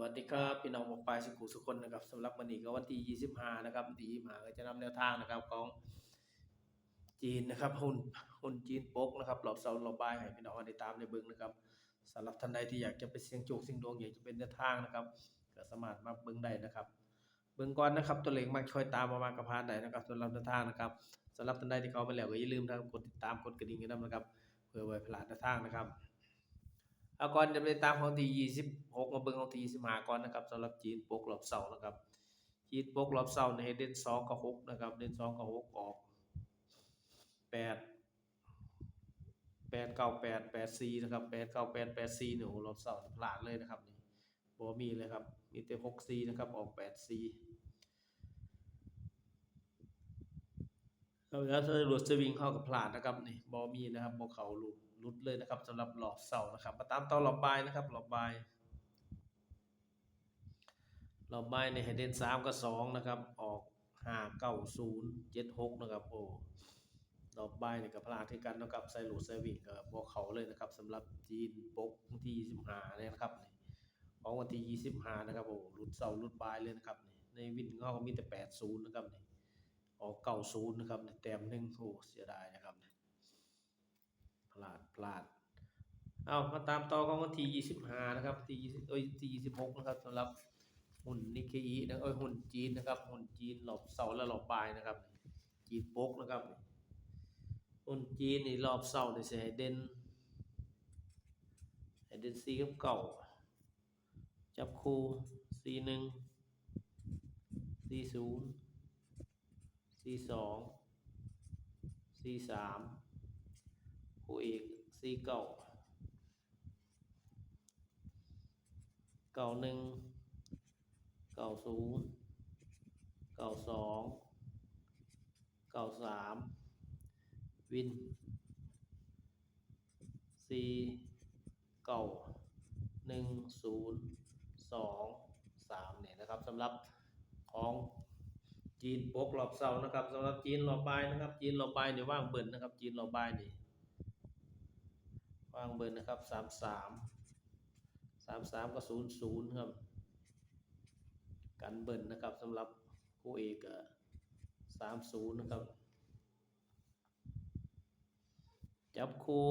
วัสดีครับพี่น้องหมอกปลายสุขุสุคนนะครับสำหรับวันนี้ก็วันที่25นะครับวันที่25ก็จะนำแนวทางนะครับของจีนนะครับหุ้นหุ้นจีนปกนะครับรอบเสาร์รอบบายให้พี่น้องได้ตามในเบิ่งนะครับสำหรับท่านใดที่อยากจะไปเสี่ยงโชคเสี่ยงดวงอยากจะเป็นแนวทางนะครับก็สามารถมาเบิ่งได้นะครับ เบิ่งก่อนนะครับตัวเลขมักช่วยตามมามากระพานได้นะครับสำหรับแนวทางนะครับสำหรับท่านใดที่เข้ามาแล้วก็อย่าลืมนะครับกดติดตามกดกระดิ่งกันด้วยนะครับเพื่อไว้พลาดแนวทางนะครับ เอาก่อนจะไปตามของที่26มาเบิ่งของที่25ก่อนนะครับสำหรับจีนปกรอบเสาร์นะครับ จีนปกรอบเสาร์นี่ให้เด่น2กับ6นะครับเด่น2กับ6ออก8 8 9 8 8 4นะครับ8 9 8 8 4นี่โอ้โหรอบเสาร์พลาดเลยนะครับนี่บ่มีเลยครับมีแต่6 4นะครับออกแปดสี่ แล้วถ้าหลุดสวิงเข้ากับพลาดนะครับนี่บ่มีนะครับบ่เข้าลูกหลุดเลยนะครับสำหรับรอบเสาร์นะครับมาตามต่อรอบบายนะครับรอบบายรอบบายนี่ให้เด่น3กับ2นะครับ ออก5 9 0 7 6นย์เจ็ดหกนะครับโอ้รอบบายนี่ยก็พลาดที่กันนะครับใส่หลุดสวิงก็บ่เขาเลยนะครับสำหรับจีนปกวันที่25เนี่ยนะครับของวันที่25นะครับโอ้หลุดเสาร์หลุดบายเลยนะครับในวินของเขาก็มีแต่80นะครับนี่ ออก90นย์นะครับแต้มหนึ่งโอ้เสียดายนะครับพลาดพลาดเอามาตามต่อของวันที่ 25 นะครับที่20เอ้ยที่26 นะครับสำหรับหุ้นนิกเกอีนะเอ้ยหุ้นจีนนะครับหุ้นจีนรอบเสาร์และรอบบ่ายนะครับ จีนปกนะครับหุ้นจีนนี่รอบเสาร์นี่สิให้เด่นให้เด่น4กับเก้าจับคู่สีหนึ่งสีศูนย์ 41 40 42 43คู่เอกสี่เก้าเก้าหนึ่งเก้าศูนย์เก้าสองเก้าสามวินสี่เก้าหนึ่งศูนย์สองสามเนี่ยนะครับสำหรับของ จีนปกรอบเสานะครับสำหรับจีนรอบบ่ายนะครับ จีนรอบบ่ายเนี่ยว่างเบิ่นนะครับ จีนรอบบ่ายนี่วางเบอร์นะครับสามสามสามสามก็ศูนย์ศูนย์ครับ กันเบิร์นนะครับสำหรับคู่เอกสามศูนย์นะครับ จับคู่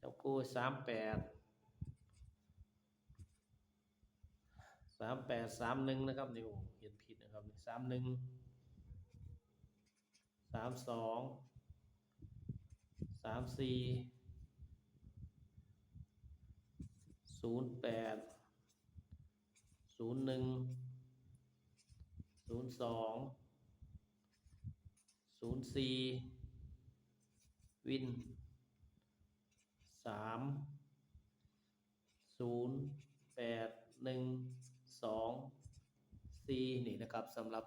จับคู่สามแปด สามแปดสามหนึ่งนะครับนี่โอ้เขียนผิดนะครับสามหนึ่งสามสองสามสี่ศูนย์แปดศูนย์หนึ่งศูนย์สองศูนย์สี่วินสามศูนย์แปดหนึ่ง สองสี่นี่นะครับสำหรับ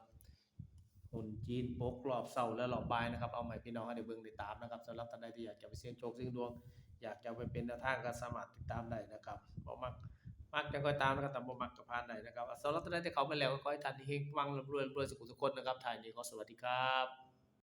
หุ่นจีนปกรอบเสาและรอบบายนะครับ เอาใหม่พี่น้องให้ได้เบิ่งได้ตามนะครับสำหรับท่านใดที่อยากจะไปเสี่ยงโชคเสี่ยงดวง อยากจะไปเป็นแนวทางก็สามารถติดตามได้นะครับบ่มักมักจังก็ตามนะครับแต่บ่มักก็ผ่านได้นะครับสำหรับท่านใดที่เขามาแล้วก็ขอให้ท่านเฮงวังรวยรวยสุขสุขคนนะครับท้ายนี้ขอสวัสดีครับ